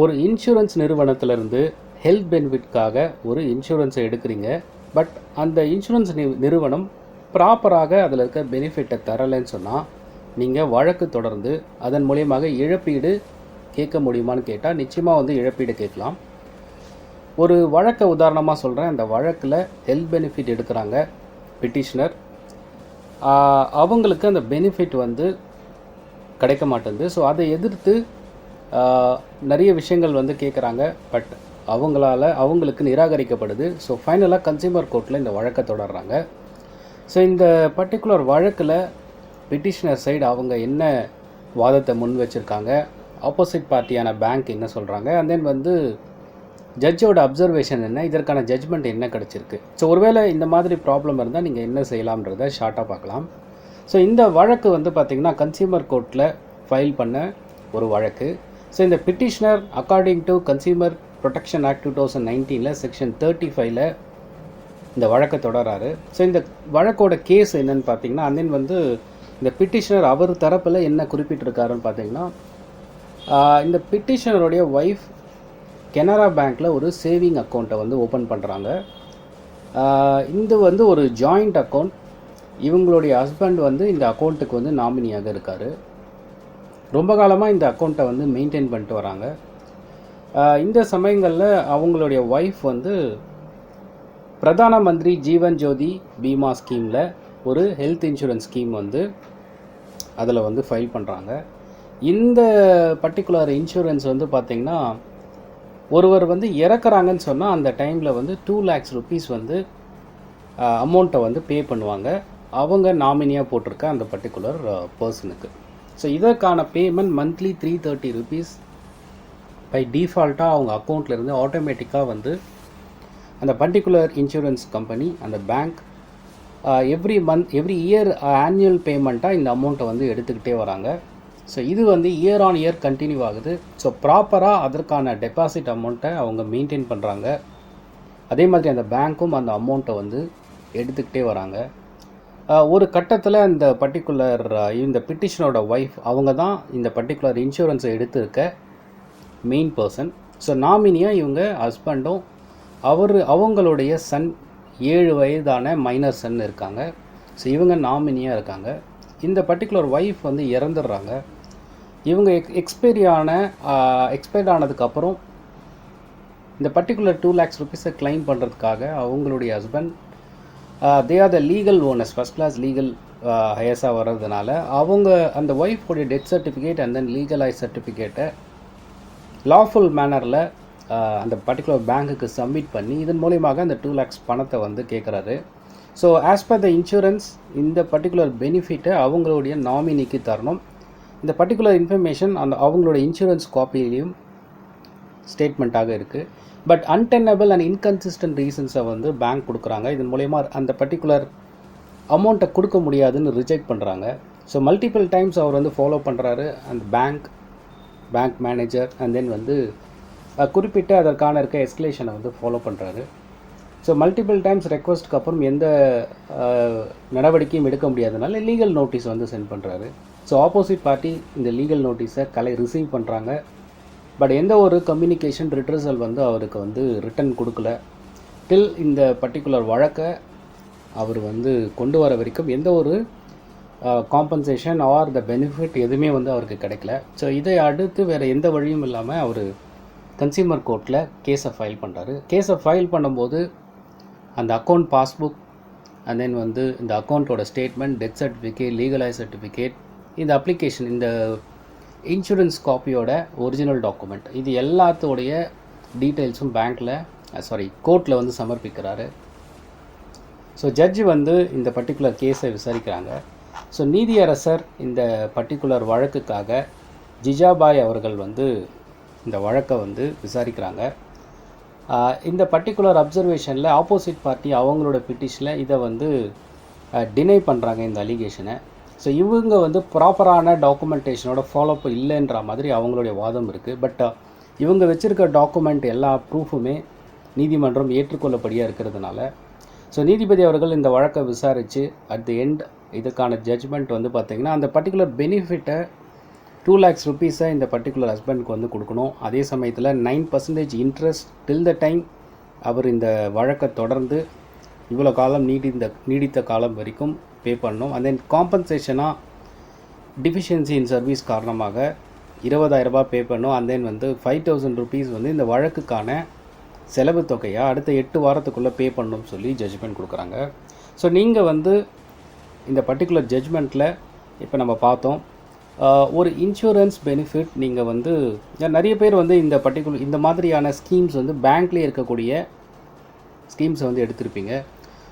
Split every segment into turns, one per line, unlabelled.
ஒரு இன்சூரன்ஸ் நிறுவனத்திலிருந்து ஹெல்த் பெனிஃபிட்காக ஒரு இன்சூரன்ஸை எடுக்கிறீங்க. பட் அந்த இன்சூரன்ஸ் நி நிறுவனம் ப்ராப்பராக அதில் இருக்க பெனிஃபிட்டை தரலைன்னு சொன்னால் நீங்கள் வழக்கு தொடர்ந்து அதன் மூலியமாக இழப்பீடு கேட்க முடியுமான்னு கேட்டால் நிச்சயமாக வந்து இழப்பீடு கேட்கலாம். ஒரு வழக்கை உதாரணமாக சொல்கிறேன் அந்த வழக்கில் ஹெல்த் பெனிஃபிட் எடுக்கிறாங்க பிட்டிஷனர். அவங்களுக்கு அந்த பெனிஃபிட் வந்து கிடைக்க மாட்டேங்குது. ஸோ அதை எதிர்த்து நிறைய விஷயங்கள் வந்து கேட்குறாங்க பட் அவங்களால அவங்களுக்கு நிராகரிக்கப்படுது. ஸோ ஃபைனலாக கன்சியூமர் கோர்ட்டில் இந்த வழக்கை தொடர்றாங்க. ஸோ இந்த பர்டிகுலர் வழக்கில் பிட்டிஷனர் சைடு அவங்க என்ன வாதத்தை முன் வச்சுருக்காங்க? ஆப்போசிட் பார்ட்டியான பேங்க் என்ன சொல்கிறாங்க அண்ட் தென் வந்து ஜட்ஜோட அப்சர்வேஷன் என்ன? இதற்கான ஜட்ஜ்மெண்ட் என்ன கிடச்சிருக்கு? ஸோ ஒருவேளை இந்த மாதிரி ப்ராப்ளம் இருந்தால் நீங்கள் என்ன செய்யலாம்ன்றதை ஷார்ட்டாக பார்க்கலாம். ஸோ இந்த வழக்கு வந்து பார்த்திங்கன்னா கன்சியூமர் கோர்ட்டில் ஃபைல் பண்ண ஒரு வழக்கு. ஸோ இந்த petitioner according to consumer protection act two thousand நைன்டீனில் செக்ஷன் தேர்ட்டி ஃபைவ்ல இந்த வழக்கை தொடராரு. ஸோ இந்த வழக்கோட கேஸ் என்னன்னு பார்த்தீங்கன்னா and தென் வந்து இந்த பிட்டிஷனர் அவர் தரப்பில் என்ன குறிப்பிட்டிருக்காருன்னு பார்த்தீங்கன்னா இந்த பிட்டிஷனருடைய ஒய்ஃப் கெனரா பேங்க்கில் ஒரு சேவிங் அக்கௌண்ட்டை வந்து ஓப்பன் பண்ணுறாங்க இது வந்து ஒரு ஜாயிண்ட் அக்கௌண்ட் இவங்களுடைய ஹஸ்பண்ட் வந்து இந்த அக்கௌண்ட்டுக்கு வந்து நாமினியாக இருக்கார். ரொம்ப காலமாக இந்த அக்கௌண்ட்டை வந்து மெயின்டைன் பண்ணிட்டு வராங்க. இந்த சமயங்களில் அவங்களுடைய ஒய்ஃப் வந்து பிரதான மந்திரி ஜீவன் ஜோதி பீமா ஸ்கீமில் ஒரு ஹெல்த் இன்சூரன்ஸ் ஸ்கீம் வந்து அதில் வந்து ஃபைல் பண்ணுறாங்க இந்த பர்டிகுலர் இன்சூரன்ஸ் வந்து பார்த்திங்கன்னா ஒருவர் வந்து இறக்குறாங்கன்னு சொன்னால் அந்த டைமில் வந்து டூ லேக்ஸ் ருபீஸ் வந்து அமௌண்ட்டை வந்து பே பண்ணுவாங்க. அவங்க நாமினியாக போட்டிருக்க அந்த பர்டிகுலர் பர்சனுக்கு ஸோ இதற்கான payment monthly three thirty rupees by டிஃபால்ட்டாக அவங்க அக்கௌண்ட்லேருந்து ஆட்டோமேட்டிக்காக வந்து அந்த பர்டிகுலர் இன்சூரன்ஸ் கம்பெனி அந்த bank every month every year annual பேமெண்ட்டாக இந்த அமௌண்ட்டை வந்து எடுத்துக்கிட்டே வராங்க. ஸோ இது வந்து இயர் ஆன் இயர் கண்டினியூ ஆகுது. ஸோ ப்ராப்பராக அதற்கான டெபாசிட் அமௌண்ட்டை அவங்க மெயின்டைன் பண்ணுறாங்க அதே மாதிரி அந்த பேங்க்கும் அந்த அமௌண்ட்டை வந்து எடுத்துக்கிட்டே வராங்க. ஒரு கட்டத்தில் இந்த பர்டிகுலர் இந்த பிட்டிஷனோட ஒய்ஃப் அவங்க தான் இந்த பர்டிகுலர் இன்சூரன்ஸை எடுத்திருக்க மெயின் பர்சன் ஸோ நாமினியாக இவங்க ஹஸ்பண்டும் அவர் அவங்களுடைய சன் ஏழு வயதான மைனர் சன் இருக்காங்க. ஸோ இவங்க நாமினியாக இருக்காங்க. இந்த பர்டிகுலர் ஒய்ஃப் வந்து இறந்துடுறாங்க. இவங்க எக் எக்ஸ்பைரி ஆன எக்ஸ்பைர்ட் ஆனதுக்கப்புறம் இந்த பர்டிகுலர் டூ லேக்ஸ் ருபீஸை கிளைம் பண்ணுறதுக்காக அவங்களுடைய husband they are the legal owners first class legal ஹையர்ஸாக வர்றதுனால அவங்க அந்த ஒய்ஃபோடைய death certificate and then legalise சர்டிஃபிகேட்டை லாஃபுல் மேனரில் அந்த பர்டிகுலர் பேங்க்குக்கு சப்மிட் பண்ணி இதன் மூலியமாக அந்த டூ லேக்ஸ் பணத்தை வந்து கேட்குறாரு so as per the insurance இந்த பர்டிகுலர் பெனிஃபிட்டை அவங்களுடைய நாமினிக்கு தரணும். இந்த பர்டிகுலர் இன்ஃபர்மேஷன் அந்த அவங்களோட இன்சூரன்ஸ் காப்பிலையும் ஸ்டேட்மெண்ட்டாக இருக்குது பட் அன்டென்னபிள் அண்ட் இன்கன்சிஸ்டன்ட் ரீசன்ஸை வந்து பேங்க் கொடுக்குறாங்க. இதன் மூலயமா அந்த பர்டிகுலர் அமௌண்ட்டை கொடுக்க முடியாதுன்னு ரிஜெக்ட் பண்ணுறாங்க ஸோ மல்டிபிள் டைம்ஸ் அவர் வந்து ஃபாலோ பண்ணுறாரு அந்த bank bank manager and then வந்து குறிப்பிட்ட அதற்கான இருக்க எஸ்கலேஷனை வந்து ஃபாலோ பண்ணுறாரு ஸோ மல்டிபிள் டைம்ஸ் ரெக்வஸ்ட்க்கு அப்புறம் எந்த நடவடிக்கையும் எடுக்க முடியாதனால லீகல் நோட்டீஸ் வந்து சென்ட் பண்ணுறாரு ஸோ ஆப்போசிட் பார்ட்டி இந்த லீகல் நோட்டீஸை கலை ரிசீவ் பண்ணுறாங்க பட் எந்த ஒரு கம்யூனிகேஷன் ரிட்ரஸல் வந்து அவருக்கு வந்து ரிட்டன் கொடுக்கல. டில் இந்த பர்டிகுலர் வழக்கை அவர் வந்து கொண்டு வர வரைக்கும் எந்த ஒரு காம்பன்சேஷன் ஆர் த பெனிஃபிட் எதுவுமே வந்து அவருக்கு கிடைக்கல. ஸோ இதை அடுத்து வேறு எந்த வழியும் இல்லாமல் அவர் கன்சியூமர் கோர்ட்டில் கேஸை ஃபைல் பண்ணுறாரு கேஸை ஃபைல் பண்ணும்போது அந்த அக்கௌண்ட் பாஸ்புக் அண்ட் தென் வந்து இந்த அக்கௌண்ட்டோட statement death certificate legalise certificate இந்த அப்ளிகேஷன் இந்த இன்சூரன்ஸ் காப்பியோட ஒரிஜினல் டாக்குமெண்ட் இது எல்லாத்தோடைய டீட்டெயில்ஸும் பேங்க்கில் சாரி கோர்ட்டில் வந்து சமர்ப்பிக்கிறாரு. ஸோ ஜட்ஜி வந்து இந்த பர்டிகுலர் கேஸை விசாரிக்கிறாங்க. ஸோ நீதியரசர் இந்த பர்டிகுலர் வழக்குக்காக ஜிஜாபாய் அவர்கள் வந்து இந்த வழக்கை வந்து விசாரிக்கிறாங்க. இந்த பர்டிகுலர் அப்சர்வேஷனில் ஆப்போசிட் பார்ட்டி அவங்களோட பிட்டிஷனில் இதை வந்து டினை பண்ணுறாங்க இந்த அலிகேஷனை ஸோ இவங்க வந்து ப்ராப்பரான டாக்குமெண்டேஷனோட ஃபாலோஅப் இல்லைன்ற மாதிரி அவங்களுடைய வாதம் இருக்குது பட் uh, இவங்க வச்சுருக்க டாக்குமெண்ட் எல்லா ப்ரூஃபுமே நீதிமன்றம் ஏற்றுக்கொள்ளப்படியாக இருக்கிறதுனால ஸோ நீதிபதி அவர்கள் இந்த வழக்கை விசாரித்து அட் தி எண்ட் இதுக்கான ஜட்ஜ்மெண்ட் வந்து பார்த்திங்கன்னா அந்த பர்டிகுலர் பெனிஃபிட்டை டூ லேக்ஸ் ருபீஸை இந்த பர்டிகுலர் ஹஸ்பண்டுக்கு வந்து கொடுக்கணும். அதே சமயத்தில் nine percentage interest till the time அவர் இந்த வழக்கை தொடர்ந்து இவ்வளோ காலம் நீடித்த நீடித்த காலம் வரைக்கும் பே பண்ணணும் அண்ட் தென் காம்பன்சேஷனாக டிஃபிஷியன்சி இன் சர்வீஸ் காரணமாக இருபதாயிரம் ரூபாய் பே பண்ணோம். அண்ட் தென் வந்து ஃபைவ் தௌசண்ட் ருபீஸ் வந்து இந்த வழக்குக்கான செலவு தொகையாக அடுத்த எட்டு வாரத்துக்குள்ளே பே பண்ணணும்னு சொல்லி ஜட்ஜ்மெண்ட் கொடுக்குறாங்க. ஸோ நீங்கள் வந்து இந்த பர்டிகுலர் ஜட்ஜ்மெண்ட்டில் இப்போ நம்ம பார்த்தோம். ஒரு இன்சூரன்ஸ் பெனிஃபிட் நீங்கள் வந்து நிறைய பேர் வந்து இந்த பர்டிகுலர் இந்த மாதிரியான ஸ்கீம்ஸ் வந்து பேங்க்லேயே இருக்கக்கூடிய ஸ்கீம்ஸை வந்து எடுத்திருப்பீங்க.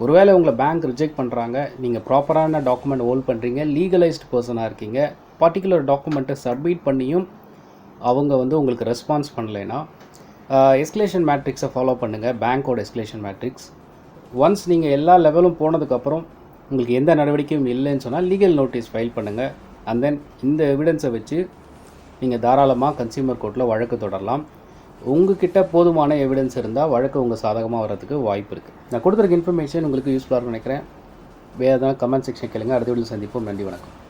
ஒருவேளை உங்களை பேங்க் ரிஜெக்ட் பண்ணுறாங்க நீங்கள் ப்ராப்பரான டாக்குமெண்ட் ஹோல்ட் பண்ணுறீங்க லீகலைஸ்டு பர்சனாக இருக்கீங்க பர்டிகுலர் டாக்குமெண்ட்டை சப்மிட் பண்ணியும் அவங்க வந்து உங்களுக்கு ரெஸ்பான்ஸ் பண்ணலைன்னா எஸ்கலேஷன் மேட்ரிக்ஸை ஃபாலோ பண்ணுங்கள் பேங்க்கோட எஸ்கலேஷன் மேட்ரிக்ஸ் ஒன்ஸ் நீங்கள் எல்லா லெவலும் போனதுக்கப்புறம் உங்களுக்கு எந்த நடவடிக்கையும் இல்லைன்னு சொன்னால் லீகல் நோட்டீஸ் ஃபைல் பண்ணுங்கள் அண்ட் தென் இந்த எவிடன்ஸை வச்சு நீங்கள் தாராளமாக கன்சியூமர் கோர்ட்டில் வழக்கு தொடரலாம். உங்ககிட்ட போதுமான எவிடன்ஸ் இருந்தால் வழக்கு உங்கள் சாதகமாக வரதுக்கு வாய்ப்பு இருக்குது நான் கொடுத்துருக்க இன்ஃபர்மேஷன் உங்களுக்கு யூஸ்ஃபுல்லாக நினைக்கிறேன். வேறு எதாவது கமெண்ட் செக்ஷன் கேளுங்க. அடுத்த வீடியோ சந்திப்போம். நன்றி வணக்கம்.